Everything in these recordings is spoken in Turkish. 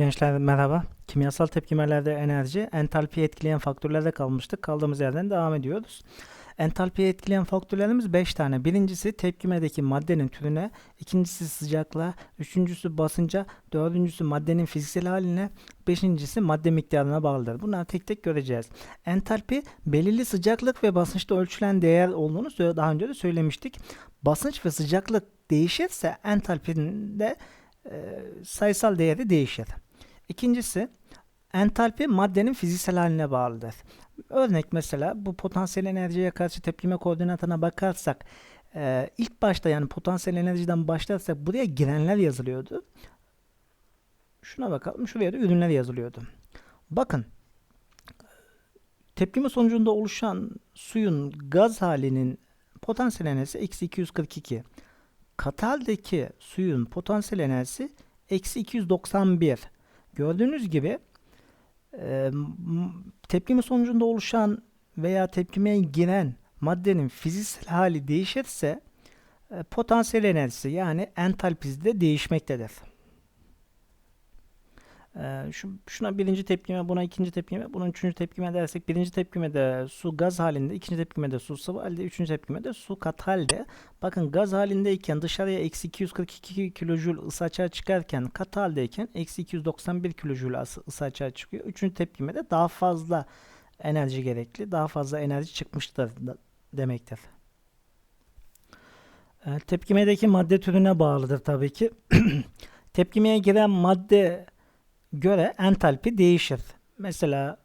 Gençler merhaba. Kimyasal tepkimelerde enerji, entalpiyi etkileyen faktörlerde kalmıştık. Kaldığımız yerden devam ediyoruz. Entalpiyi etkileyen faktörlerimiz 5 tane. Birincisi tepkimedeki maddenin türüne, ikincisi sıcaklığa, üçüncüsü basınca, dördüncüsü maddenin fiziksel haline, beşincisi madde miktarına bağlıdır. Bunları tek tek göreceğiz. Entalpi belirli sıcaklık ve basınçta ölçülen değer olduğunu daha önce de söylemiştik. Basınç ve sıcaklık değişirse entalpinin de sayısal değeri değişir. İkincisi entalpi maddenin fiziksel haline bağlıdır. Örnek mesela bu potansiyel enerjiye karşı tepkime koordinatına bakarsak e, ilk başta yani potansiyel enerjiden başlarsak buraya girenler yazılıyordu. Şuna bakalım şuraya da ürünler yazılıyordu. Bakın tepkime sonucunda oluşan suyun gaz halinin potansiyel enerjisi eksi 242. Kataldeki suyun potansiyel enerjisi eksi 291. Gördüğünüz gibi e, tepkime sonucunda oluşan veya tepkimeye giren maddenin fiziksel hali değişirse e, potansiyel enerjisi yani entalpisi de değişmektedir. E, şu, şuna birinci tepkime, buna ikinci tepkime, buna üçüncü tepkime dersek birinci tepkimede su gaz halinde, ikinci tepkimede su sıvı halde, üçüncü tepkimede su kat halde. Bakın gaz halindeyken dışarıya eksi 242 kilojül ısı açığa çıkarken kat haldeyken eksi 291 kilojül ısı açığa çıkıyor. Üçüncü tepkimede daha fazla enerji gerekli, daha fazla enerji çıkmıştır demektir. E, tepkimedeki madde türüne bağlıdır tabii ki. Tepkimeye giren madde göre entalpi değişir. Mesela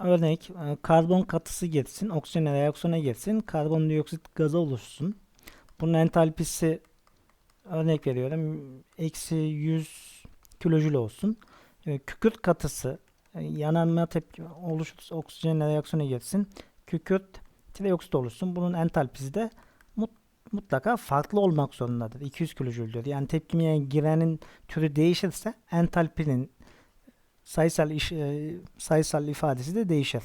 örnek e, karbon katısı girsin, oksijen reaksiyona girsin, karbondioksit gazı oluşsun. Bunun entalpisi örnek veriyorum eksi 100 kilojül olsun. E, Kükürt katısı e, yananma tepki oluşursa oksijen reaksiyona girsin. Kükürt trioksit oluşsun. Bunun entalpisi de mut- mutlaka farklı olmak zorundadır. 200 kilojüldür. Yani tepkimeye girenin türü değişirse entalpinin sayısal iş, e, sayısal ifadesi de değişir.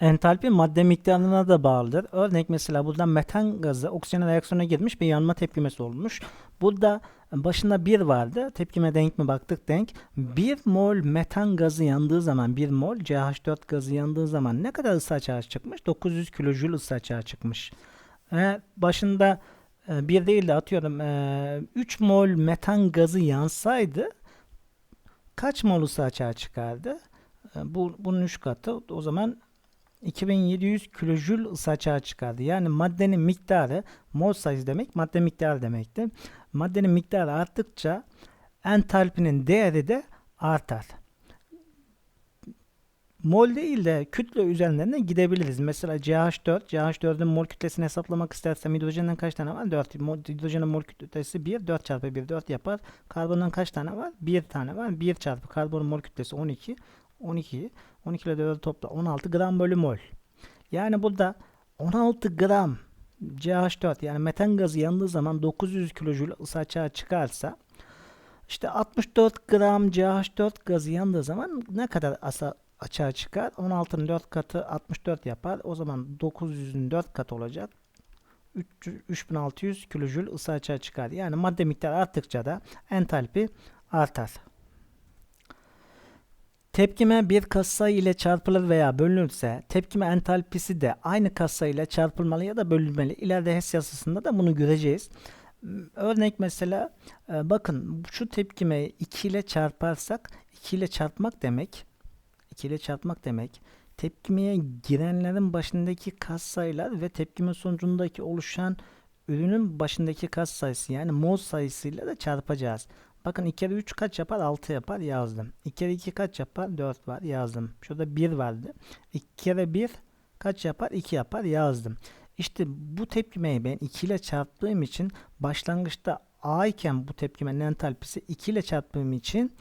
Entalpi madde miktarına da bağlıdır. Örnek mesela burada metan gazı oksijen reaksiyona girmiş bir yanma tepkimesi olmuş. Burada başında 1 vardı. Tepkime denk mi baktık denk. 1 mol metan gazı yandığı zaman 1 mol CH4 gazı yandığı zaman ne kadar ısı açığa çıkmış? 900 kilojül ısı açığa çıkmış. Ve başında e, bir değil de atıyorum e, 3 mol metan gazı yansaydı kaç mol ısı açığa çıkardı? E, Bu, bunun 3 katı. O zaman 2700 kilojül ısı çıkardı. Yani maddenin miktarı mol sayısı demek madde miktarı demekti. Maddenin miktarı arttıkça entalpinin değeri de artar. Mol değil de kütle üzerinden de gidebiliriz. Mesela CH4, CH4'ün mol kütlesini hesaplamak istersem hidrojenden kaç tane var? 4. Mol, hidrojenin mol kütlesi 1, 4 çarpı 1, 4 yapar. Karbondan kaç tane var? 1 tane var. 1 çarpı karbonun mol kütlesi 12. 12. 12 ile 4'ü topla 16 gram bölü mol. Yani burada 16 gram CH4 yani metan gazı yandığı zaman 900 kilojül ısı açığa çıkarsa işte 64 gram CH4 gazı yandığı zaman ne kadar asa açığa çıkar? 16'nın 4 katı 64 yapar. O zaman 900'ün 4 katı olacak. 300 3600 kilojül ısı açığa çıkar. Yani madde miktarı arttıkça da entalpi artar. Tepkime bir katsayı ile çarpılır veya bölünürse tepkime entalpisi de aynı katsayı ile çarpılmalı ya da bölünmeli. İleride HES yasasında da bunu göreceğiz. Örnek mesela e, bakın şu tepkimeyi 2 ile çarparsak 2 ile çarpmak demek 2 ile çarpmak demek tepkimeye girenlerin başındaki katsayılar ve tepkime sonucundaki oluşan ürünün başındaki katsayısı yani mol sayısıyla da çarpacağız. Bakın 2 kere 3 kaç yapar? 6 yapar yazdım. 2 kere 2 kaç yapar? 4 var yazdım. Şurada 1 vardı. 2 kere 1 kaç yapar? 2 yapar yazdım. İşte bu tepkimeyi ben 2 ile çarptığım için başlangıçta A iken bu tepkimenin entalpisi 2 ile çarptığım için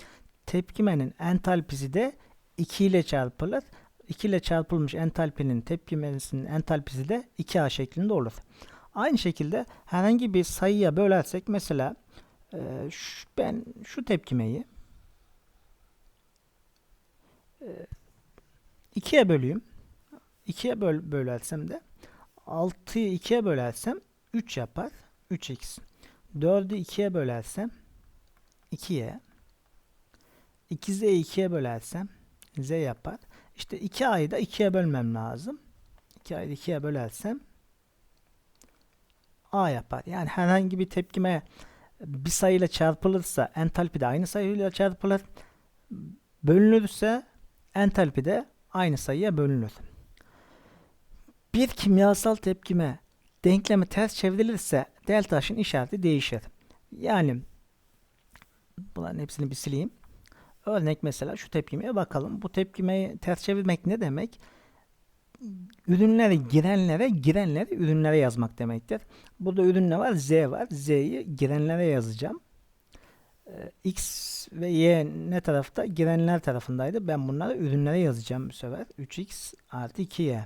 tepkimenin entalpisi de 2 ile çarpılır. 2 ile çarpılmış entalpinin tepkimesinin entalpisi de 2A şeklinde olur. Aynı şekilde herhangi bir sayıya bölersek mesela şu- ben şu tepkimeyi e, ikiye böleyim. İkiye böl bölersem de 6'yı ikiye bölersem 3 yapar. 3x. 4'ü ikiye bölersem 2'ye 2z'yi 2'ye bölersem z yapar. İşte 2a'yı da 2'ye bölmem lazım. 2a'yı da 2'ye bölersem a yapar. Yani herhangi bir tepkime bir sayıyla çarpılırsa entalpi de aynı sayıyla çarpılır. Bölünürse entalpi de aynı sayıya bölünür. Bir kimyasal tepkime denklemi ters çevrilirse delta H'ın işareti değişir. Yani bunların hepsini bir sileyim. Örnek mesela şu tepkimeye bakalım. Bu tepkimeyi ters çevirmek ne demek? Ürünlere girenlere, girenleri ürünlere yazmak demektir. Burada ürün ne var? Z var. Z'yi girenlere yazacağım. Ee, X ve Y ne tarafta? Girenler tarafındaydı. Ben bunları ürünlere yazacağım bu sefer. 3X artı 2Y.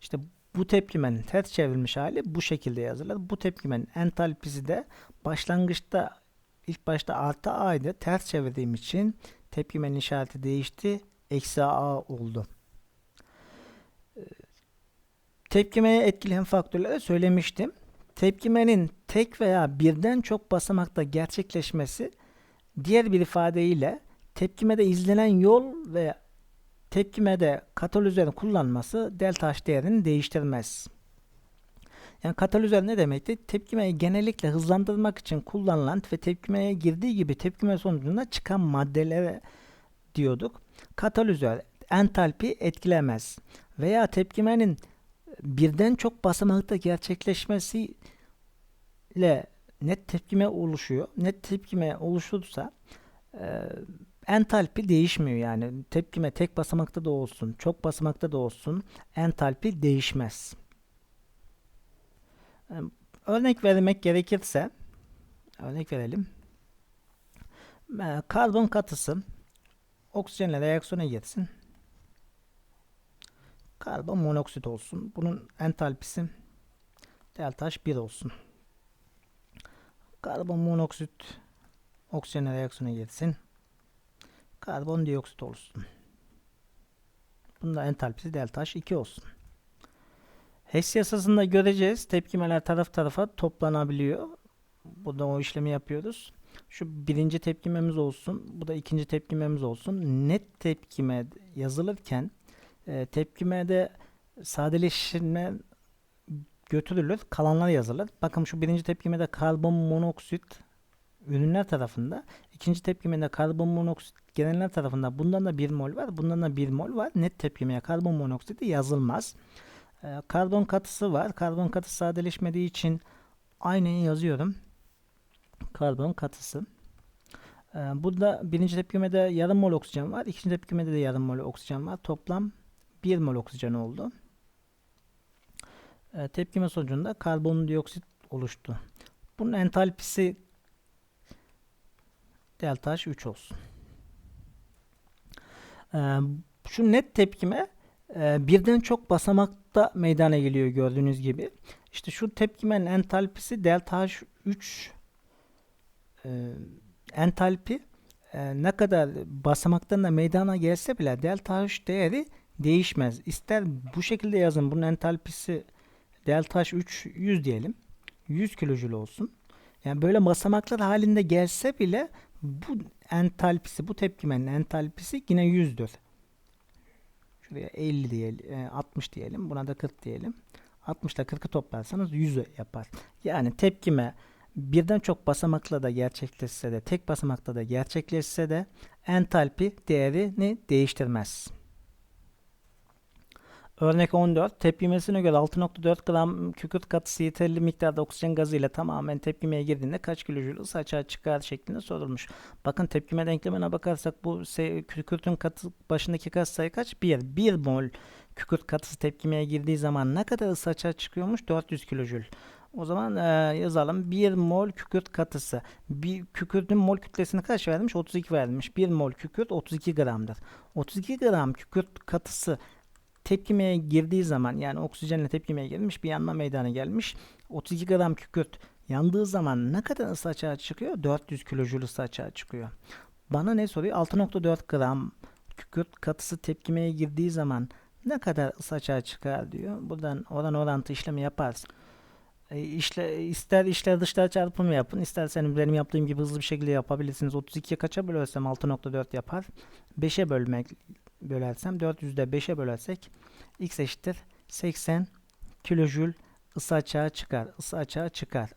İşte bu tepkimenin ters çevrilmiş hali bu şekilde yazılır. Bu tepkimenin entalpisi de başlangıçta ilk başta artı A'ydı. Ters çevirdiğim için tepkimenin işareti değişti. Eksi A oldu. Ee, tepkimeye etkileyen faktörleri söylemiştim. Tepkimenin tek veya birden çok basamakta gerçekleşmesi diğer bir ifadeyle tepkimede izlenen yol ve tepkimede katalizörün kullanması delta H değerini değiştirmez. Yani katalizör ne demekti? Tepkimeyi genellikle hızlandırmak için kullanılan ve tepkimeye girdiği gibi tepkime sonucunda çıkan maddelere diyorduk. Katalizör entalpi etkilemez veya tepkimenin birden çok basamakta gerçekleşmesiyle net tepkime oluşuyor. Net tepkime oluşursa e, entalpi değişmiyor yani. Tepkime tek basamakta da olsun, çok basamakta da olsun entalpi değişmez. Örnek vermek gerekirse örnek verelim. Karbon katısı oksijenle reaksiyona girsin. Karbon monoksit olsun. Bunun entalpisi delta H 1 olsun. Karbon monoksit oksijenle reaksiyona girsin. Karbondioksit olsun. Bunda entalpisi delta H 2 olsun. HES yasasında göreceğiz. Tepkimeler taraf tarafa toplanabiliyor. Burada o işlemi yapıyoruz. Şu birinci tepkimemiz olsun. Bu da ikinci tepkimemiz olsun. Net tepkime yazılırken e, tepkimede sadeleşme götürülür. Kalanlar yazılır. Bakın şu birinci tepkimede karbon monoksit ürünler tarafında. ikinci tepkimede karbon monoksit gelenler tarafında. Bundan da 1 mol var. Bundan da 1 mol var. Net tepkimeye karbon monoksiti yazılmaz. Ee, karbon katısı var. Karbon katısı sadeleşmediği için aynıyı yazıyorum. Karbon katısı. Ee, burada birinci tepkimede yarım mol oksijen var. ikinci tepkimede de yarım mol oksijen var. Toplam 1 mol oksijen oldu. Ee, tepkime sonucunda karbondioksit oluştu. Bunun entalpisi delta H 3 olsun. Şu net tepkime birden çok basamakta meydana geliyor gördüğünüz gibi. İşte şu tepkimenin entalpisi delta H3 entalpi ne kadar basamaktan da meydana gelse bile delta H değeri değişmez. İster bu şekilde yazın. Bunun entalpisi delta H3 100 diyelim. 100 kilojül olsun. Yani böyle basamaklar halinde gelse bile bu entalpisi, bu tepkimenin entalpisi yine 100'dür. Şuraya 50 diyelim, 60 diyelim. Buna da 40 diyelim. 60 ile 40'ı toplarsanız 100 yapar. Yani tepkime birden çok basamakla da gerçekleşse de tek basamakta da gerçekleşse de entalpi değerini değiştirmez. Örnek 14. Tepkimesine göre 6.4 gram kükürt katısı yeterli miktarda oksijen gazı ile tamamen tepkimeye girdiğinde kaç kilojül ısı açığa çıkar şeklinde sorulmuş. Bakın tepkime denklemine bakarsak bu kükürtün katı başındaki kat sayı kaç? 1. 1 mol kükürt katısı tepkimeye girdiği zaman ne kadar ısı açığa çıkıyormuş? 400 kilojül. O zaman e, yazalım. 1 mol kükürt katısı. Bir kükürtün mol kütlesini kaç vermiş? 32 vermiş. 1 mol kükürt 32 gramdır. 32 gram kükürt katısı tepkimeye girdiği zaman yani oksijenle tepkimeye girmiş bir yanma meydana gelmiş. 32 gram kükürt yandığı zaman ne kadar ısı açığa çıkıyor? 400 kilojül ısı açığa çıkıyor. Bana ne soruyor? 6.4 gram kükürt katısı tepkimeye girdiği zaman ne kadar ısı açığa çıkar diyor. Buradan oran orantı işlemi yaparsın. E, ister içler dışlar çarpımı yapın. isterseniz benim yaptığım gibi hızlı bir şekilde yapabilirsiniz. 32'ye kaça bölersem 6.4 yapar. 5'e bölmek bölersem 400'de 5'e bölersek x eşittir 80 kilojül ısı açığa çıkar. Isı açığa çıkar.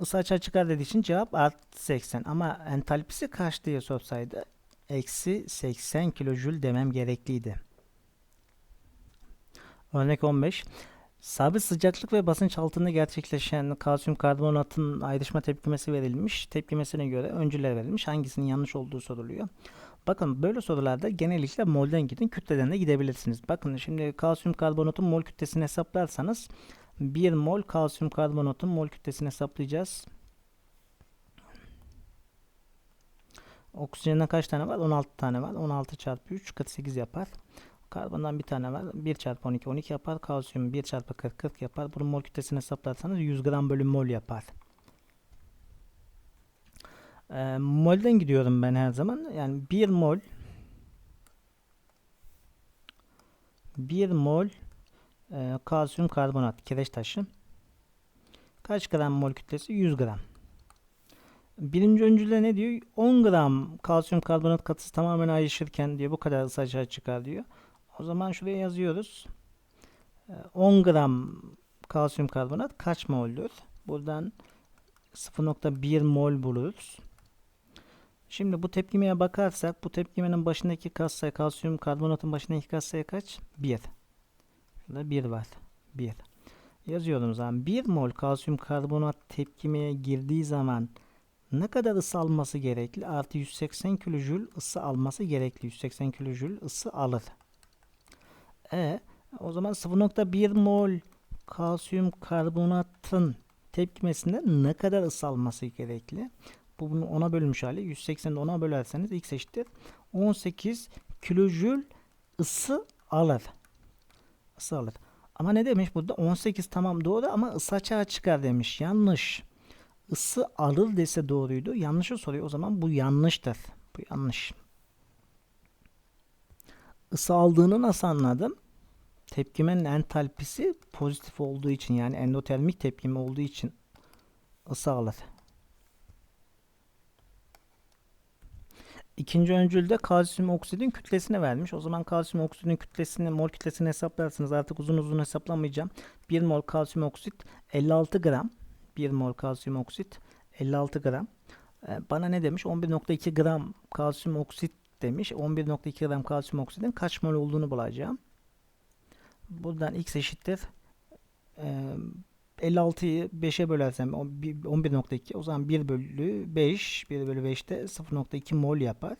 Isı açığa çıkar dediği için cevap artı 80 ama entalpisi kaç diye sorsaydı eksi 80 kilojül demem gerekliydi. Örnek 15. Sabit sıcaklık ve basınç altında gerçekleşen kalsiyum karbonatın ayrışma tepkimesi verilmiş. Tepkimesine göre öncüler verilmiş. Hangisinin yanlış olduğu soruluyor. Bakın böyle sorularda genellikle molden gidin, kütleden de gidebilirsiniz. Bakın şimdi kalsiyum karbonatın mol kütlesini hesaplarsanız 1 mol kalsiyum karbonatın mol kütlesini hesaplayacağız. Oksijenden kaç tane var? 16 tane var. 16 çarpı 3 48 yapar. Karbondan bir tane var. 1 çarpı 12 12 yapar. Kalsiyum 1 çarpı 40 40 yapar. Bunun mol kütlesini hesaplarsanız 100 gram bölü mol yapar. E, molden gidiyorum ben her zaman. Yani 1 mol 1 mol e, kalsiyum karbonat kireç taşı. Kaç gram mol kütlesi? 100 gram. Birinci öncüde ne diyor? 10 gram kalsiyum karbonat katısı tamamen ayrışırken diyor bu kadar ısı açığa çıkar diyor. O zaman şuraya yazıyoruz. 10 gram kalsiyum karbonat kaç mol'dür? Buradan 0.1 mol buluruz. Şimdi bu tepkimeye bakarsak bu tepkimenin başındaki katsayı kalsiyum karbonatın başındaki katsayı kaç? 1. Şurada 1 var. 1. Yazıyorum zaman 1 mol kalsiyum karbonat tepkimeye girdiği zaman ne kadar ısı alması gerekli? Artı 180 kilojül ısı alması gerekli. 180 kilojül ısı alır. E o zaman 0.1 mol kalsiyum karbonatın tepkimesinde ne kadar ısı alması gerekli? Bu bunu 10'a bölmüş hali. 180'de 10'a bölerseniz x eşittir. 18 kilojül ısı alır. Isı alır. Ama ne demiş burada? 18 tamam doğru ama ısı açığa çıkar demiş. Yanlış. Isı alır dese doğruydu. Yanlışı soruyor. O zaman bu yanlıştır. Bu yanlış. Isı aldığını nasıl anladım? Tepkimenin entalpisi pozitif olduğu için yani endotermik tepkime olduğu için ısı alır. İkinci öncülde kalsiyum oksidin kütlesini vermiş. O zaman kalsiyum oksidin kütlesini, mol kütlesini hesaplarsınız. Artık uzun uzun hesaplamayacağım. 1 mol kalsiyum oksit 56 gram. 1 mol kalsiyum oksit 56 gram. Ee, bana ne demiş? 11.2 gram kalsiyum oksit demiş. 11.2 gram kalsiyum oksidin kaç mol olduğunu bulacağım. Buradan x eşittir. Ee, 56'yı 5'e bölersem 11.2 o zaman 1 bölü 5 1 bölü 5'te 0.2 mol yapar.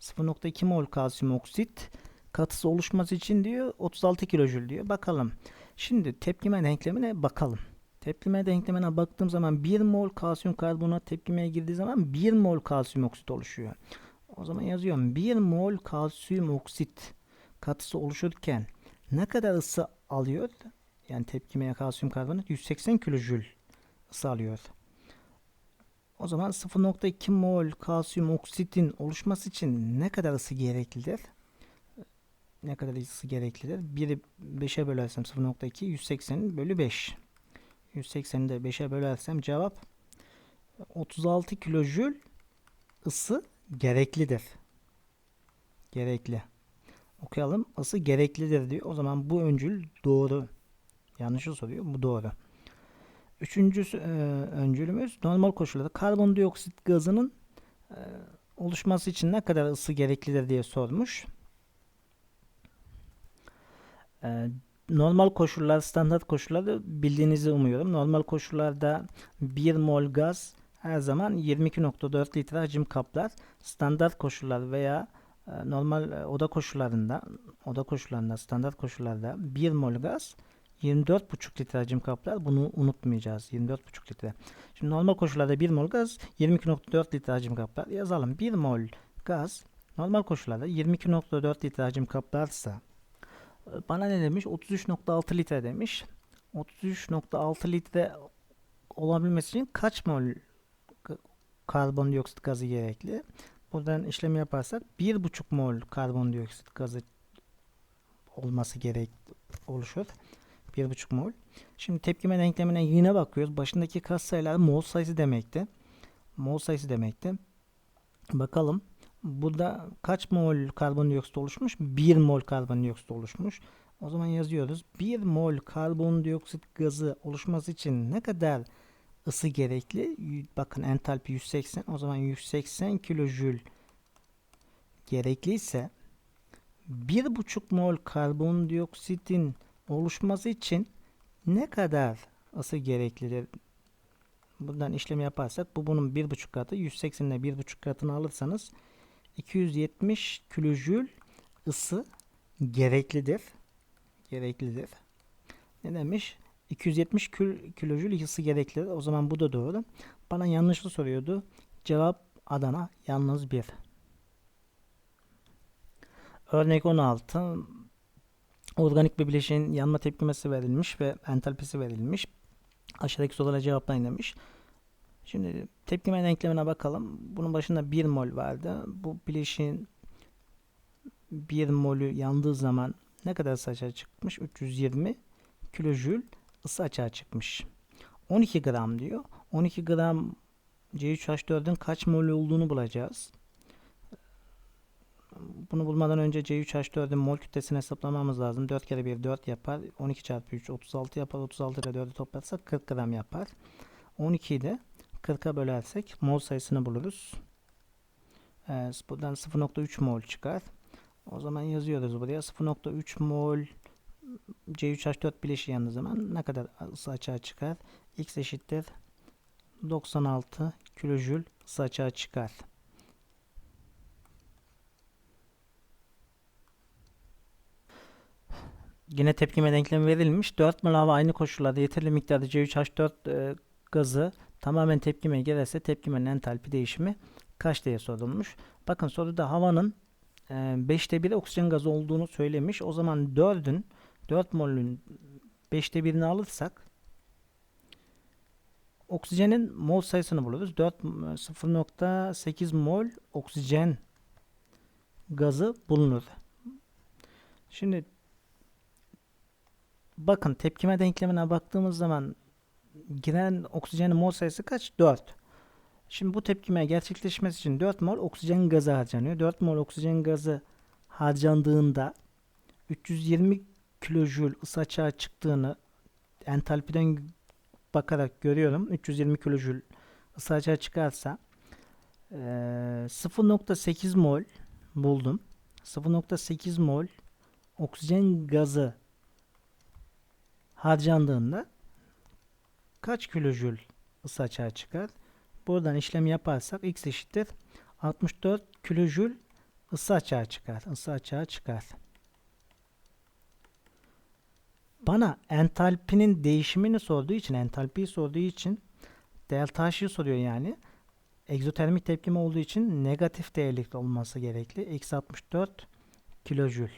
0.2 mol kalsiyum oksit katısı oluşması için diyor 36 kilojül diyor. Bakalım. Şimdi tepkime denklemine bakalım. Tepkime denklemine baktığım zaman 1 mol kalsiyum karbonat tepkimeye girdiği zaman 1 mol kalsiyum oksit oluşuyor. O zaman yazıyorum 1 mol kalsiyum oksit katısı oluşurken ne kadar ısı alıyor? Yani tepkimeye kalsiyum karbonat 180 kilojül ısı alıyor. O zaman 0.2 mol kalsiyum oksitin oluşması için ne kadar ısı gereklidir? Ne kadar ısı gereklidir? 1'i 5'e bölersem 0.2 180 bölü 5. 180'i de 5'e bölersem cevap 36 kilojül ısı gereklidir. Gerekli. Okuyalım. Isı gereklidir diyor. O zaman bu öncül doğru. Yanlışı soruyor. Bu doğru. Üçüncü e, öncülümüz normal koşullarda karbondioksit gazının e, oluşması için ne kadar ısı gereklidir diye sormuş. E, normal koşullar, standart koşullarda bildiğinizi umuyorum. Normal koşullarda 1 mol gaz her zaman 22.4 litre hacim kaplar. Standart koşullar veya e, normal e, oda koşullarında oda koşullarında standart koşullarda 1 mol gaz 24,5 litre hacim kaplar. Bunu unutmayacağız. 24,5 litre. Şimdi normal koşullarda 1 mol gaz 22,4 litre hacim kaplar. Yazalım. 1 mol gaz normal koşullarda 22,4 litre hacim kaplarsa bana ne demiş? 33,6 litre demiş. 33,6 litre olabilmesi için kaç mol karbondioksit gazı gerekli? Buradan işlemi yaparsak 1,5 mol karbondioksit gazı olması gerek oluşur. 1,5 mol. Şimdi tepkime denklemine yine bakıyoruz. Başındaki katsayılar mol sayısı demekti. Mol sayısı demekti. Bakalım. Burada kaç mol karbondioksit oluşmuş? 1 mol karbondioksit oluşmuş. O zaman yazıyoruz. 1 mol karbondioksit gazı oluşması için ne kadar ısı gerekli? Bakın entalpi 180. O zaman 180 kilojül gerekliyse 1,5 mol karbondioksitin oluşması için ne kadar ısı gereklidir? Buradan işlem yaparsak bu bunun 1,5 katı. 180 ile 1,5 katını alırsanız 270 kilojül ısı gereklidir. Gereklidir. Ne demiş? 270 kil, kilojül ısı gereklidir. O zaman bu da doğru. Bana yanlışlı soruyordu. Cevap Adana yalnız 1. Örnek 16. Organik bir bileşiğin yanma tepkimesi verilmiş ve entalpisi verilmiş. Aşağıdaki sorulara cevaplayın demiş. Şimdi tepkime denklemine bakalım. Bunun başında 1 mol vardı. Bu bileşiğin 1 molü yandığı zaman ne kadar ısı açığa çıkmış? 320 kilojül ısı açığa çıkmış. 12 gram diyor. 12 gram C3H4'ün kaç mol olduğunu bulacağız. Bunu bulmadan önce C3H4'ün mol kütlesini hesaplamamız lazım. 4 kere 1 4 yapar. 12 çarpı 3 36 yapar. 36 ile 4'ü toplarsak 40 gram yapar. 12'yi de 40'a bölersek mol sayısını buluruz. Ee, buradan 0.3 mol çıkar. O zaman yazıyoruz buraya 0.3 mol C3H4 bileşiği yandığı zaman ne kadar ısı açığa çıkar? X eşittir 96 kilojül ısı açığa çıkar. Yine tepkime denklemi verilmiş. 4 mol hava aynı koşullarda yeterli miktarda C3H4 e, gazı tamamen tepkime girerse tepkimenin entalpi değişimi kaç diye sorulmuş. Bakın soruda havanın e, 5'te 1'i oksijen gazı olduğunu söylemiş. O zaman 4'ün 4 molün 5'te 1'ini alırsak oksijenin mol sayısını buluruz. 4 0.8 mol oksijen gazı bulunur. Şimdi bakın tepkime denklemine baktığımız zaman giren oksijenin mol sayısı kaç? 4. Şimdi bu tepkime gerçekleşmesi için 4 mol oksijen gazı harcanıyor. 4 mol oksijen gazı harcandığında 320 kilojül ısı açığa çıktığını entalpiden bakarak görüyorum. 320 kilojül ısı açığa çıkarsa 0.8 mol buldum. 0.8 mol oksijen gazı harcandığında kaç kilojül ısı açığa çıkar? Buradan işlem yaparsak x eşittir 64 kilojül ısı açığa çıkar. Isı açığa çıkar. Bana entalpinin değişimini sorduğu için, entalpiyi sorduğu için delta H'ı soruyor yani. Egzotermik tepkime olduğu için negatif değerlikte olması gerekli. Eksi 64 kilojül.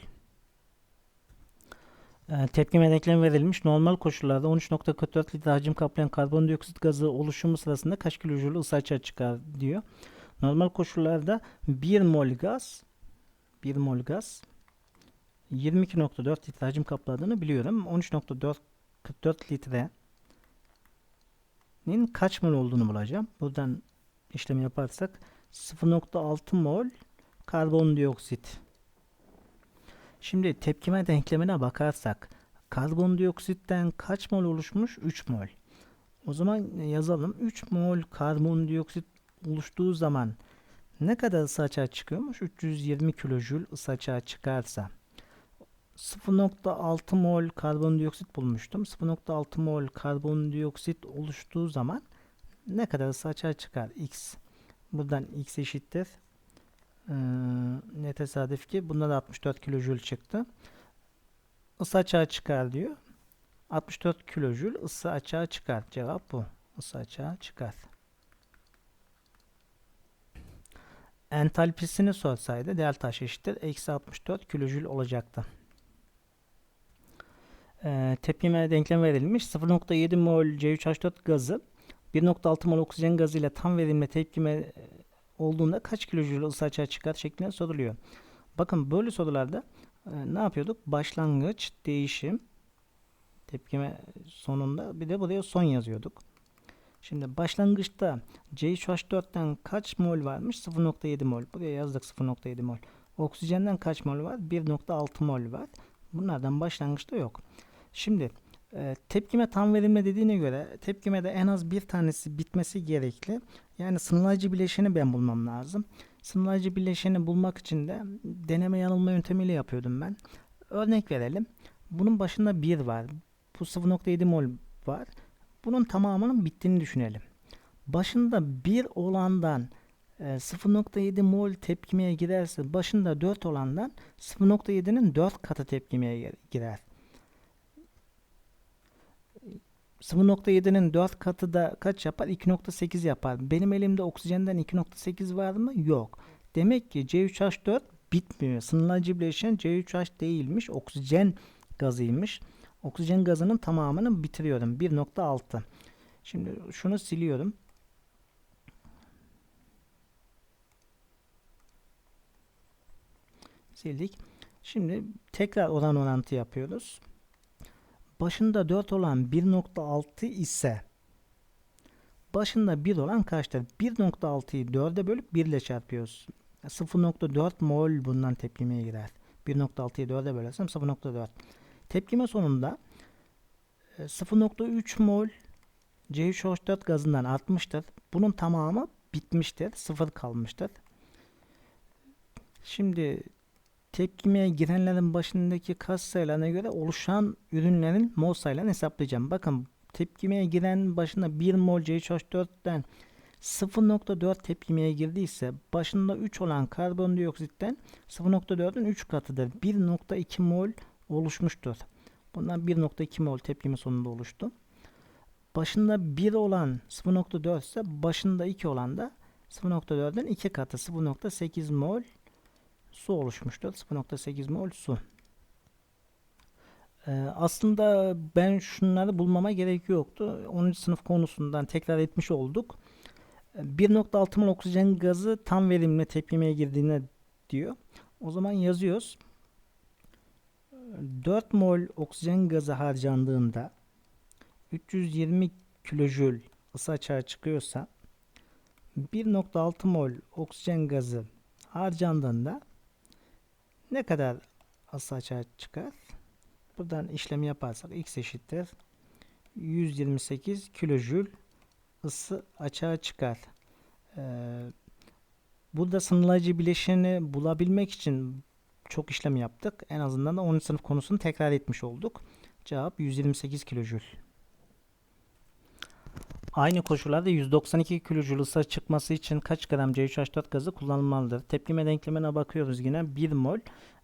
E, tepkime denklemi verilmiş. Normal koşullarda 13.44 litre hacim kaplayan karbondioksit gazı oluşumu sırasında kaç kilojül ısı açığa çıkar diyor. Normal koşullarda 1 mol gaz 1 mol gaz 22.4 litre hacim kapladığını biliyorum. 13.44 litrenin kaç mol olduğunu bulacağım. Buradan işlem yaparsak 0.6 mol karbondioksit Şimdi tepkime denklemine bakarsak karbondioksitten kaç mol oluşmuş? 3 mol. O zaman yazalım. 3 mol karbondioksit oluştuğu zaman ne kadar ısı açığa çıkıyormuş? 320 kilojül ısı açığa çıkarsa 0.6 mol karbondioksit bulmuştum. 0.6 mol karbondioksit oluştuğu zaman ne kadar ısı açığa çıkar? X. Buradan X eşittir ne tesadüf ki bunda da 64 kilojül çıktı. Isı açığa çıkar diyor. 64 kilojül ısı açığa çıkar. Cevap bu. Isı açığa çıkar. Entalpisini sorsaydı delta H eşittir. Eksi 64 kilojül olacaktı. Ee, tepkime denklem verilmiş. 0.7 mol C3H4 gazı 1.6 mol oksijen gazı ile tam verimle tepkime olduğunda kaç kilojül ısı açığa çıkar şeklinde soruluyor. Bakın böyle sorularda e, ne yapıyorduk? Başlangıç, değişim, Tepkime sonunda bir de buraya son yazıyorduk. Şimdi başlangıçta C3H4'ten kaç mol varmış? 0.7 mol. Buraya yazdık 0.7 mol. Oksijenden kaç mol var? 1.6 mol var. Bunlardan başlangıçta yok. Şimdi e, tepkime tam verimli dediğine göre tepkimede en az bir tanesi bitmesi gerekli. Yani sınırlayıcı bileşeni ben bulmam lazım. Sınırlayıcı bileşeni bulmak için de deneme yanılma yöntemiyle yapıyordum ben. Örnek verelim. Bunun başında 1 var. Bu 0.7 mol var. Bunun tamamının bittiğini düşünelim. Başında 1 olandan 0.7 mol tepkimeye girerse başında 4 olandan 0.7'nin 4 katı tepkimeye girer. 0.7'nin 4 katı da kaç yapar? 2.8 yapar. Benim elimde oksijenden 2.8 var mı? Yok. Demek ki C3H4 bitmiyor. Sınırlayıcı bileşen C3H değilmiş. Oksijen gazıymış. Oksijen gazının tamamını bitiriyorum. 1.6. Şimdi şunu siliyorum. Sildik. Şimdi tekrar oran orantı yapıyoruz. Başında 4 olan 1.6 ise başında 1 olan kaçtır? 1.6'yı 4'e bölüp 1 ile çarpıyoruz. 0.4 mol bundan tepkimeye girer. 1.6'yı 4'e bölersem 0.4. Tepkime sonunda 0.3 mol C3H4 gazından artmıştır. Bunun tamamı bitmiştir. Sıfır kalmıştır. Şimdi tepkimeye girenlerin başındaki kas sayılarına göre oluşan ürünlerin mol sayılarını hesaplayacağım. Bakın tepkimeye giren başında 1 mol C3H4'ten 0.4 tepkimeye girdiyse başında 3 olan karbondioksitten 0.4'ün 3 katıdır. 1.2 mol oluşmuştur. Bundan 1.2 mol tepkime sonunda oluştu. Başında 1 olan 0.4 ise başında 2 olan da 0.4'ün 2 katı 0.8 mol su oluşmuştur. 0.8 mol su. Ee, aslında ben şunları bulmama gerek yoktu. 10. sınıf konusundan tekrar etmiş olduk. 1.6 mol oksijen gazı tam verimli tepkimeye girdiğine diyor. O zaman yazıyoruz. 4 mol oksijen gazı harcandığında 320 kilojül ısı açığa çıkıyorsa 1.6 mol oksijen gazı harcandığında ne kadar ısı açığa çıkar? Buradan işlemi yaparsak x eşittir 128 kilojül ısı açığa çıkar. Ee, burada sınırlayıcı bileşeni bulabilmek için çok işlem yaptık. En azından da 10. sınıf konusunu tekrar etmiş olduk. Cevap 128 kilojül. Aynı koşullarda 192 kilojül ısı çıkması için kaç gram C3H4 gazı kullanılmalıdır? Tepkime denklemine bakıyoruz yine. 1 mol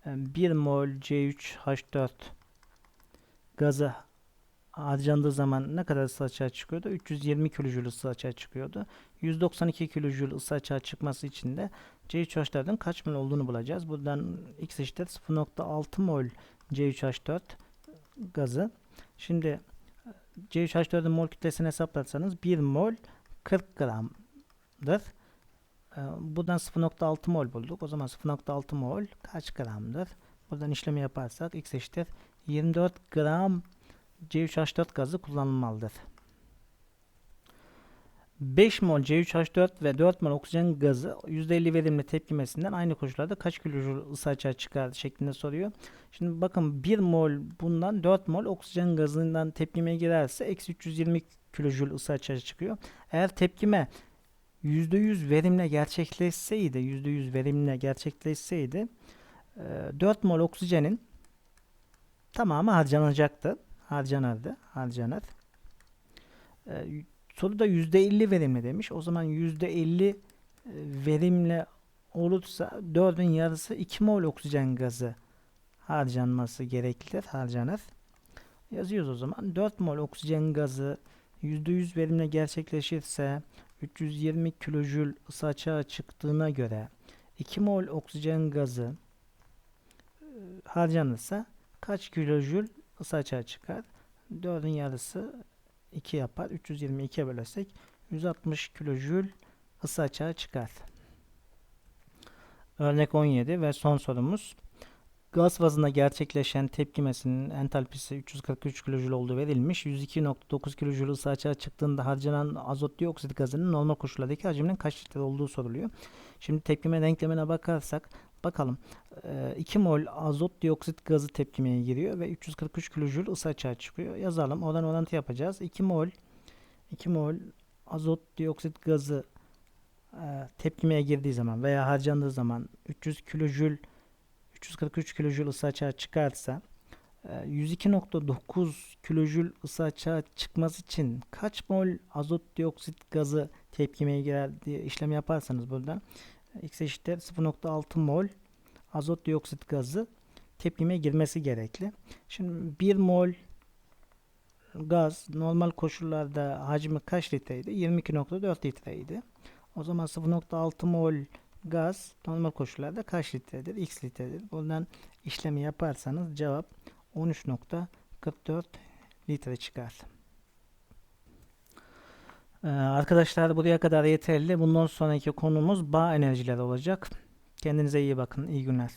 1 mol C3H4 gazı harcandığı zaman ne kadar ısı açığa çıkıyordu? 320 kilojül ısı açığa çıkıyordu. 192 kilojül ısı açığa çıkması için de C3H4'ün kaç mol olduğunu bulacağız. Buradan X eşittir 0.6 mol C3H4 gazı. Şimdi C3H4'ün mol kütlesini hesaplarsanız 1 mol 40 gramdır. Ee, buradan 0.6 mol bulduk. O zaman 0.6 mol kaç gramdır? Buradan işlemi yaparsak X eşittir 24 gram C3H4 gazı kullanılmalıdır. 5 mol C3H4 ve 4 mol oksijen gazı %50 verimli tepkimesinden aynı koşullarda kaç kilojül ısı açığa çıkar şeklinde soruyor. Şimdi bakın 1 mol bundan 4 mol oksijen gazından tepkime girerse eksi 320 kilojül ısı açığa çıkıyor. Eğer tepkime %100 verimle gerçekleşseydi, %100 verimle gerçekleşseydi 4 mol oksijenin tamamı harcanacaktı. Harcanırdı. Harcanır. Soruda %50 verimli demiş. O zaman %50 e, verimli olursa 4'ün yarısı 2 mol oksijen gazı harcanması gereklidir. Harcanır. Yazıyoruz o zaman. 4 mol oksijen gazı %100 verimle gerçekleşirse 320 kilojül ısı açığa çıktığına göre 2 mol oksijen gazı e, harcanırsa kaç kilojül ısı açığa çıkar? 4'ün yarısı 2 yapar. 322'ye bölersek 160 kilojül ısı açığa çıkar. Örnek 17 ve son sorumuz. Gaz fazında gerçekleşen tepkimesinin entalpisi 343 kilojül olduğu verilmiş. 102.9 kilojül ısı açığa çıktığında harcanan azot dioksit gazının normal koşullardaki hacminin kaç litre olduğu soruluyor. Şimdi tepkime denklemine bakarsak bakalım 2 mol azot dioksit gazı tepkimeye giriyor ve 343 kilojül ısı açığa çıkıyor. Yazalım. Oradan orantı yapacağız. 2 mol 2 mol azot dioksit gazı e, tepkimeye girdiği zaman veya harcandığı zaman 300 kilojül 343 kilojül ısı açığa çıkarsa e, 102.9 kilojül ısı açığa çıkması için kaç mol azot dioksit gazı tepkimeye girer diye işlem yaparsanız buradan e, x eşittir 0.6 mol azot dioksit gazı tepkimeye girmesi gerekli. Şimdi 1 mol gaz normal koşullarda hacmi kaç litreydi? 22.4 litreydi. O zaman 0.6 mol gaz normal koşullarda kaç litredir? X litredir. Buradan işlemi yaparsanız cevap 13.44 litre çıkar. Ee, arkadaşlar buraya kadar yeterli. Bundan sonraki konumuz bağ enerjileri olacak. Kendinize iyi bakın. İyi günler.